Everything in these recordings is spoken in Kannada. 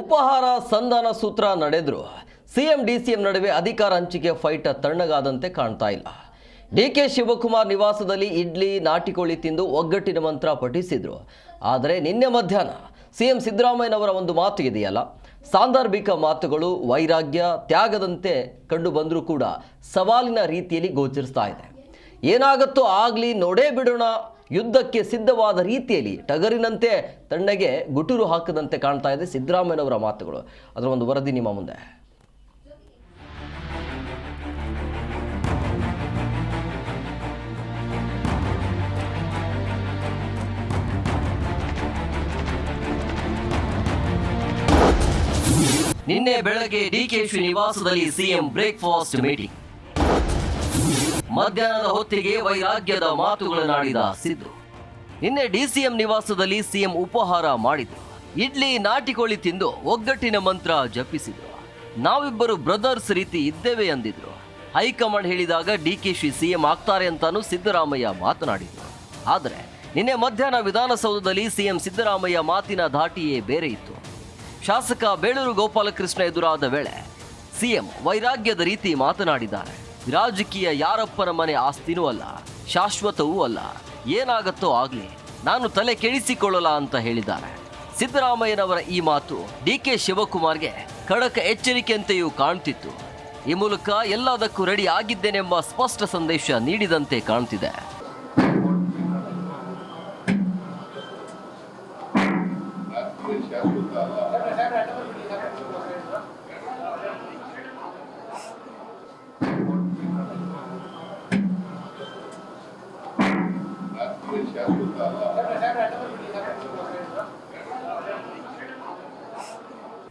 ಉಪಹಾರ ಸಂಧಾನ ಸೂತ್ರ ನಡೆದ್ರು. ಸಿಎಂ, ಡಿಸಿಎಂ ನಡುವೆ ಅಧಿಕಾರ ಹಂಚಿಕೆ ಫೈಟ್ ತಣ್ಣಗಾದಂತೆ ಕಾಣ್ತಾ ಇಲ್ಲ. ಡಿ ಕೆ ಶಿವಕುಮಾರ್ ನಿವಾಸದಲ್ಲಿ ಇಡ್ಲಿ, ನಾಟಿಕೋಳಿ ತಿಂದು ಒಗ್ಗಟ್ಟಿನ ಮಂತ್ರ ಪಠಿಸಿದ್ರು. ಆದರೆ ನಿನ್ನೆ ಮಧ್ಯಾಹ್ನ ಸಿಎಂ ಸಿದ್ದರಾಮಯ್ಯನವರ ಒಂದು ಮಾತು ಇದೆಯಲ್ಲ? ಸಾಂದರ್ಭಿಕ ಮಾತುಗಳು, ವೈರಾಗ್ಯ, ತ್ಯಾಗದಂತೆ ಕಂಡು ಬಂದರೂ ಕೂಡ ಸವಾಲಿನ ರೀತಿಯಲ್ಲಿ ಗೋಚರಿಸ್ತಾ ಇದೆ. ಏನಾಗುತ್ತೋ ಆಗಲಿ ನೋಡೇ ಬಿಡೋಣ ಯುದ್ಧಕ್ಕೆ ಸಿದ್ಧವಾದ ರೀತಿಯಲ್ಲಿ ಟಗರಿನಂತೆ ತಣ್ಣಗೆ ಗುಟುರು ಹಾಕದಂತೆ ಕಾಣ್ತಾ ಇದೆ ಸಿದ್ದರಾಮಯ್ಯನವರ ಮಾತುಗಳು. ಅದರ ಒಂದು ವರದಿ ನಿಮ್ಮ ಮುಂದೆ. ನಿನ್ನೆ ಬೆಳಗ್ಗೆ ಡಿಕೆಶಿ ನಿವಾಸದಲ್ಲಿ ಸಿಎಂ ಬ್ರೇಕ್ಫಾಸ್ಟ್ ಮೀಟಿಂಗ್. ಮಧ್ಯಾಹ್ನದ ಹೊತ್ತಿಗೆ ವೈರಾಗ್ಯದ ಮಾತುಗಳನ್ನಾಡಿದ ಸಿದ್ದು. ನಿನ್ನೆ ಡಿಸಿಎಂ ನಿವಾಸದಲ್ಲಿ ಸಿಎಂ ಉಪಹಾರ ಮಾಡಿದ್ರು. ಇಡ್ಲಿ ನಾಟಿಕೋಳಿ ತಿಂದು ಒಗ್ಗಟ್ಟಿನ ಮಂತ್ರ ಜಪಿಸಿದ್ರು. ನಾವಿಬ್ಬರು ಬ್ರದರ್ಸ್ ರೀತಿ ಇದ್ದೇವೆ ಅಂದಿದ್ರು. ಹೈಕಮಾಂಡ್ ಹೇಳಿದಾಗ ಡಿಕೆಶಿ ಸಿಎಂ ಆಗ್ತಾರೆ ಅಂತಾನು ಸಿದ್ದರಾಮಯ್ಯ ಮಾತನಾಡಿದ್ರು. ಆದರೆ ನಿನ್ನೆ ಮಧ್ಯಾಹ್ನ ವಿಧಾನಸೌಧದಲ್ಲಿ ಸಿಎಂ ಸಿದ್ದರಾಮಯ್ಯ ಮಾತಿನ ಧಾಟಿಯೇ ಬೇರೆ ಇತ್ತು. ಶಾಸಕ ಬೇಳೂರು ಗೋಪಾಲಕೃಷ್ಣ ಎದುರಾದ ವೇಳೆ ಸಿಎಂ ವೈರಾಗ್ಯದ ರೀತಿ ಮಾತನಾಡಿದ್ದಾರೆ. ರಾಜಕೀಯ ಯಾರಪ್ಪನ ಮನೆ ಆಸ್ತಿನೂ ಅಲ್ಲ, ಶಾಶ್ವತವೂ ಅಲ್ಲ. ಏನಾಗತ್ತೋ ಆಗಲಿ, ನಾನು ತಲೆ ಕೆಡಿಸಿಕೊಳ್ಳಲ್ಲ ಅಂತ ಹೇಳಿದ್ದಾರೆ. ಸಿದ್ದರಾಮಯ್ಯನವರ ಈ ಮಾತು ಡಿ ಕೆ ಶಿವಕುಮಾರ್ಗೆ ಖಡಕ ಎಚ್ಚರಿಕೆಯಂತೆಯೂ ಕಾಣ್ತಿತ್ತು. ಈ ಮೂಲಕ ಎಲ್ಲದಕ್ಕೂ ರೆಡಿ ಆಗಿದ್ದೇನೆಂಬ ಸ್ಪಷ್ಟ ಸಂದೇಶ ನೀಡಿದಂತೆ ಕಾಣ್ತಿದೆ.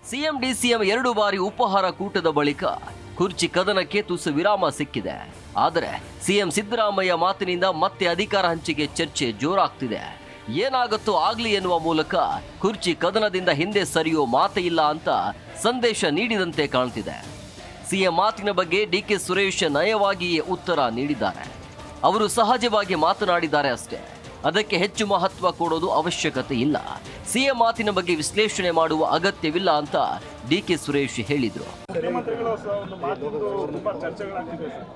ಸಿಎಂ ಡಿಸಿಎಂ ಎರಡು ಬಾರಿ ಉಪಹಾರ ಕೂಟದ ಬಳಿಕ ಕುರ್ಚಿ ಕದನಕ್ಕೆ ತುಸು ವಿರಾಮ ಸಿಕ್ಕಿದೆ. ಆದರೆ ಸಿಎಂ ಸಿದ್ದರಾಮಯ್ಯ ಮಾತಿನಿಂದ ಮತ್ತೆ ಅಧಿಕಾರ ಹಂಚಿಕೆ ಚರ್ಚೆ ಜೋರಾಗ್ತಿದೆ. ಏನಾಗುತ್ತೋ ಆಗ್ಲಿ ಎನ್ನುವ ಮೂಲಕ ಕುರ್ಚಿ ಕದನದಿಂದ ಹಿಂದೆ ಸರಿಯೋ ಮಾತೇ ಇಲ್ಲ ಅಂತ ಸಂದೇಶ ನೀಡಿದಂತೆ ಕಾಣ್ತಿದೆ. ಸಿಎಂ ಮಾತಿನ ಬಗ್ಗೆ ಡಿಕೆ ಸುರೇಶ್ ನಯವಾಗಿಯೇ ಉತ್ತರ ನೀಡಿದ್ದಾರೆ. ಅವರು ಸಹಜವಾಗಿ ಮಾತನಾಡಿದ್ದಾರೆ ಅಷ್ಟೇ. ಅದಕ್ಕೆ ಹೆಚ್ಚು ಮಹತ್ವ ಕೊಡೋದು ಅವಶ್ಯಕತೆ ಇಲ್ಲ. ಸಿಎಂ ಮಾತಿನ ಬಗ್ಗೆ ವಿಶ್ಲೇಷಣೆ ಮಾಡುವ ಅಗತ್ಯವಿಲ್ಲ ಅಂತ ಡಿ ಕೆ ಸುರೇಶ್ ಹೇಳಿದರು.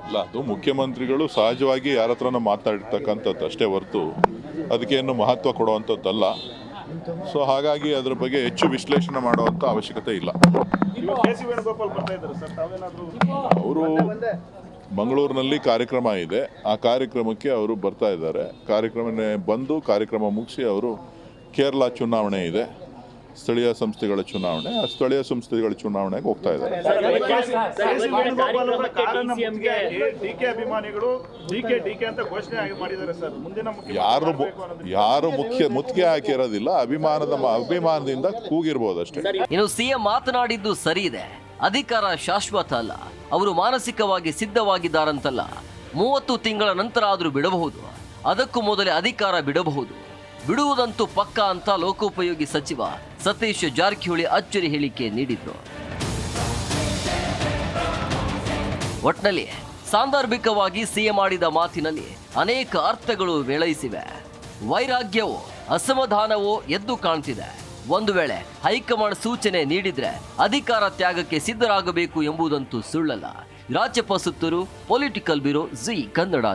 ಇಲ್ಲ ಅದು ಮುಖ್ಯಮಂತ್ರಿಗಳು ಸಹಜವಾಗಿ ಯಾರ ಹತ್ರನೂ ಮಾತಾಡಿರ್ತಕ್ಕಂಥದ್ದು ಅಷ್ಟೇ ಹೊರತು ಅದಕ್ಕೇನು ಮಹತ್ವ ಕೊಡುವಂಥದ್ದಲ್ಲ. ಸೊ ಹಾಗಾಗಿ ಅದರ ಬಗ್ಗೆ ಹೆಚ್ಚು ವಿಶ್ಲೇಷಣೆ ಮಾಡುವಂಥ ಅವಶ್ಯಕತೆ ಇಲ್ಲ. ಕೆ ಸಿ ವೇಣುಗೋಪಾಲ್ ಬರ್ತಾ ಇದ್ದಾರೆ ಸರ್ ತಾವೇನಾದ್ರು ಅವರು ಮಂಗಳೂರಿನಲ್ಲಿ ಕಾರ್ಯಕ್ರಮ ಇದೆ ಆ ಕಾರ್ಯಕ್ರಮಕ್ಕೆ ಅವರು ಬರ್ತಾ ಇದ್ದಾರೆ ಕಾರ್ಯಕ್ರಮ ಬಂದು ಕಾರ್ಯಕ್ರಮ ಮುಗಿಸಿ ಅವರು ಕೇರಳ ಚುನಾವಣೆ ಇದೆ ಸ್ಥಳೀಯ ಸಂಸ್ಥೆಗಳ ಚುನಾವಣೆ ಆ ಸ್ಥಳೀಯ ಸಂಸ್ಥೆಗಳ ಚುನಾವಣೆಗೆ ಹೋಗ್ತಾ ಇದ್ದಾರೆ ಕೆ ಸಿ ವೇಣುಗೋಪಾಲ್ ಅವರ ಕಾರನ್ನ ಮುತ್ತಿಗೆ ಡಿ ಕೆ ಅಭಿಮಾನಿಗಳು ಡಿ ಕೆ ಡಿ ಕೆ ಅಂತ ಘೋಷಣೆ ಮಾಡಿದ್ದಾರೆ ಸರ್ ಮುಂದಿನ ಯಾರು ಯಾರು ಮುಖ್ಯ ಮುತ್ತಿಗೆ ಹಾಕಿರೋದಿಲ್ಲ ಅಭಿಮಾನದ ಮ- ಅಭಿಮಾನದಿಂದ ಕೂಗಿರ್ಬೋದು ಅಷ್ಟೇ ಇನ್ನು ಸಿಎಂ ಮಾತನಾಡಿದ್ದು ಸರಿ ಇದೆ ಅಧಿಕಾರ ಶಾಶ್ವತ ಅಲ್ಲ. ಅವರು ಮಾನಸಿಕವಾಗಿ ಸಿದ್ಧವಾಗಿದ್ದಾರಂತಲ್ಲ. ಮೂವತ್ತು ತಿಂಗಳ ನಂತರ ಆದರೂ ಬಿಡಬಹುದು. ಅದಕ್ಕೂ ಮೊದಲೇ ಅಧಿಕಾರ ಬಿಡಬಹುದು. ಬಿಡುವುದಂತೂ ಪಕ್ಕ ಅಂತ ಲೋಕೋಪಯೋಗಿ ಸಚಿವ ಸತೀಶ್ ಜಾರಕಿಹೊಳಿ ಅಚ್ಚರಿ ಹೇಳಿಕೆ ನೀಡಿದ್ರು. ಒಟ್ನಲ್ಲಿ ಸಾಂದರ್ಭಿಕವಾಗಿ ಸಿಎಂ ಮಾಡಿದ ಮಾತಿನಲ್ಲಿ ಅನೇಕ ಅರ್ಥಗಳು ವೇಳೈಸಿವೆ ವೈರಾಗ್ಯವೋ, ಅಸಮಾಧಾನವೋ ಎದ್ದು ಕಾಣ್ತಿದೆ. ಒಂದು ವೇಳೆ ಹೈಕಮಾಂಡ್ ಸೂಚನೆ ನೀಡಿದ್ರೆ ಅಧಿಕಾರ ತ್ಯಾಗಕ್ಕೆ ಸಿದ್ಧರಾಗಬೇಕು ಎಂಬುದಂತೂ ಸುಳ್ಳಲ್ಲ. ರಾಜ್ಯಪ Suttur, political bureau, G Kannada